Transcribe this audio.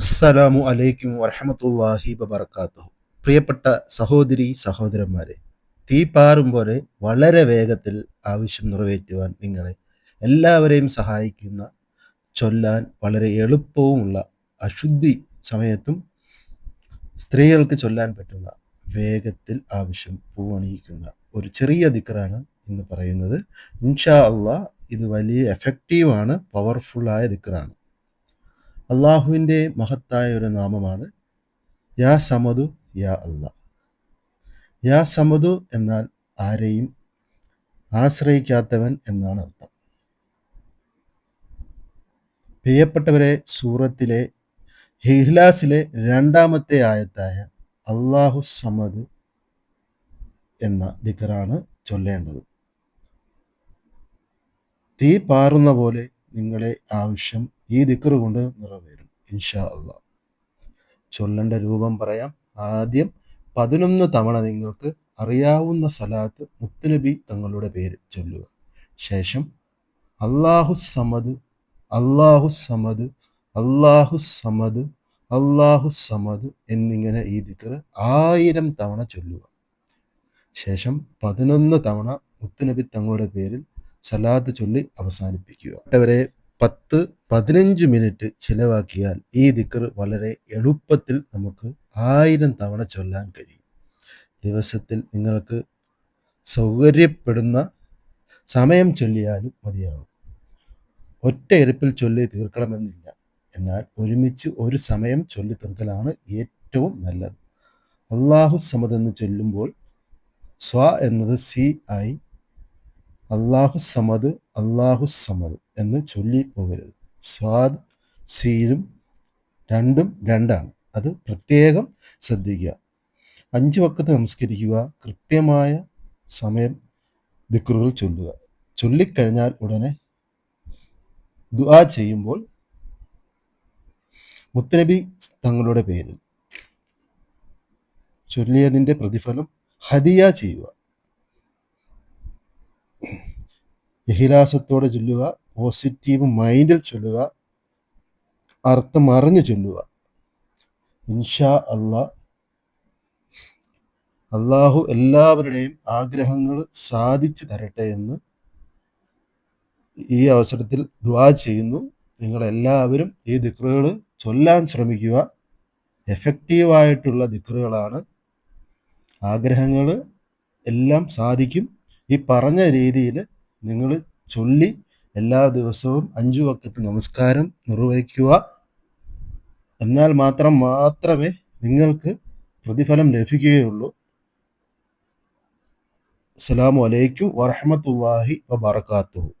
അസ്സലാമു അലൈക്കും വറഹമത്തല്ലാഹി വബർക്കാത്തു പ്രിയപ്പെട്ട സഹോദരി സഹോദരന്മാരെ തീ പാറും പോലെ വളരെ വേഗത്തിൽ ആവശ്യം നിറവേറ്റുവാൻ നിങ്ങളെ എല്ലാവരെയും സഹായിക്കുന്ന ചൊല്ലാൻ വളരെ എളുപ്പവുമുള്ള അശുദ്ധി സമയത്തും സ്ത്രീകൾക്ക് ചൊല്ലാൻ പറ്റുന്ന വേഗത്തിൽ ആവശ്യം പൂവണിയിക്കുന്ന ഒരു ചെറിയ ദിക്കറാണ് എന്ന് പറയുന്നത്. ഇൻഷാ അള്ളാഹ് ഇത് വലിയ എഫക്റ്റീവാണ് പവർഫുള്ളായ ദിക്കറാണ് അള്ളാഹുവിന്റെ മഹത്തായ ഒരു നാമമാണ് യാ സമതു യാ അള്ളാഹ് യാ സമതു എന്നാൽ ആരെയും ആശ്രയിക്കാത്തവൻ എന്നാണ് അർത്ഥം. പ്രിയപ്പെട്ടവരെ സൂറത്തിലെ ഹിഹ്ലാസിലെ രണ്ടാമത്തെ ആയത്തായ അള്ളാഹു സമദ് എന്ന ദിക്കറാണ് ചൊല്ലേണ്ടത്. തീ പാറുന്ന പോലെ നിങ്ങളെ ആവശ്യം ഈ ദിക്കറ് കൊണ്ട് നിറവേറും ഇൻഷാ അല്ല ചൊല്ലേണ്ട രൂപം പറയാം. ആദ്യം പതിനൊന്ന് തവണ നിങ്ങൾക്ക് അറിയാവുന്ന സലാത്ത് മുത്തുനബി തങ്ങളുടെ പേര് ചൊല്ലുക. ശേഷം അള്ളാഹു സമദ് അള്ളാഹു സമദ് അള്ളാഹു സമദ് അള്ളാഹു സമദ് എന്നിങ്ങനെ ഈ ദിക്കറ് ആയിരം തവണ ചൊല്ലുക. ശേഷം പതിനൊന്ന് തവണ മുത്തുനബി തങ്ങളുടെ പേരിൽ സലാത്ത് ചൊല്ലി അവസാനിപ്പിക്കുക. അവരെ പത്ത് പതിനഞ്ച് മിനിറ്റ് ചിലവാക്കിയാൽ ഈ ദിക്കർ വളരെ എളുപ്പത്തിൽ നമുക്ക് ആയിരം തവണ ചൊല്ലാൻ കഴിയും. ദിവസത്തിൽ നിങ്ങൾക്ക് സൗകര്യപ്പെടുന്ന സമയം ചൊല്ലിയാലും മതിയാകും ഒറ്റ എരുപ്പിൽ ചൊല്ലി തീർക്കണമെന്നില്ല. എന്നാൽ ഒരുമിച്ച് ഒരു സമയം ചൊല്ലി തീർക്കലാണ് ഏറ്റവും നല്ലത്. അള്ളാഹു സമദ് എന്ന് ചൊല്ലുമ്പോൾ സ്വ എന്നത് സി ആയി അള്ളാഹു സമദ് അള്ളാഹു സമദ് എന്ന് ചൊല്ലി പോകരുത്. സ്വാദ് സീലും രണ്ടും രണ്ടാണ്. അത് പ്രത്യേകം ശ്രദ്ധിക്കുക. അഞ്ച് വക്കത്ത് നമസ്കരിക്കുക. കൃത്യമായ സമയം ദിക്റുകൾ ചൊല്ലുക. ചൊല്ലിക്കഴിഞ്ഞാൽ ഉടനെ ദുആ ചെയ്യുമ്പോൾ മുത്തനബി തങ്ങളുടെ പേരിൽ ചൊല്ലിയതിന്റെ പ്രതിഫലം ഹദിയ ചെയ്യുക. ഇഹിലാസത്തോടെ ചൊല്ലുക പോസിറ്റീവ് മൈൻഡിൽ ചൊല്ലുക അർത്ഥം അറിഞ്ഞു ചൊല്ലുക. ഇൻഷാ അള്ളാ അള്ളാഹു എല്ലാവരുടെയും ആഗ്രഹങ്ങൾ സാധിച്ചു തരട്ടെ എന്ന് ഈ അവസരത്തിൽ ദ്വാ ചെയ്യുന്നു. നിങ്ങളെല്ലാവരും ഈ ദിക്റുകൾ ചൊല്ലാൻ ശ്രമിക്കുക. എഫക്റ്റീവായിട്ടുള്ള ദിക്റുകളാണ്. ആഗ്രഹങ്ങൾ എല്ലാം സാധിക്കും. ഈ പറഞ്ഞ രീതിയിൽ നിങ്ങൾ ചൊല്ലി എല്ലാ ദിവസവും അഞ്ചു വക്കത്ത് നമസ്കാരം നിർവഹിക്കുക. എന്നാൽ മാത്രം മാത്രമേ നിങ്ങൾക്ക് പ്രതിഫലം ലഭിക്കുകയുള്ളൂ. അസ്സാം വലൈക്കും വറഹമത്തല്ലാഹി വബർക്കാത്തു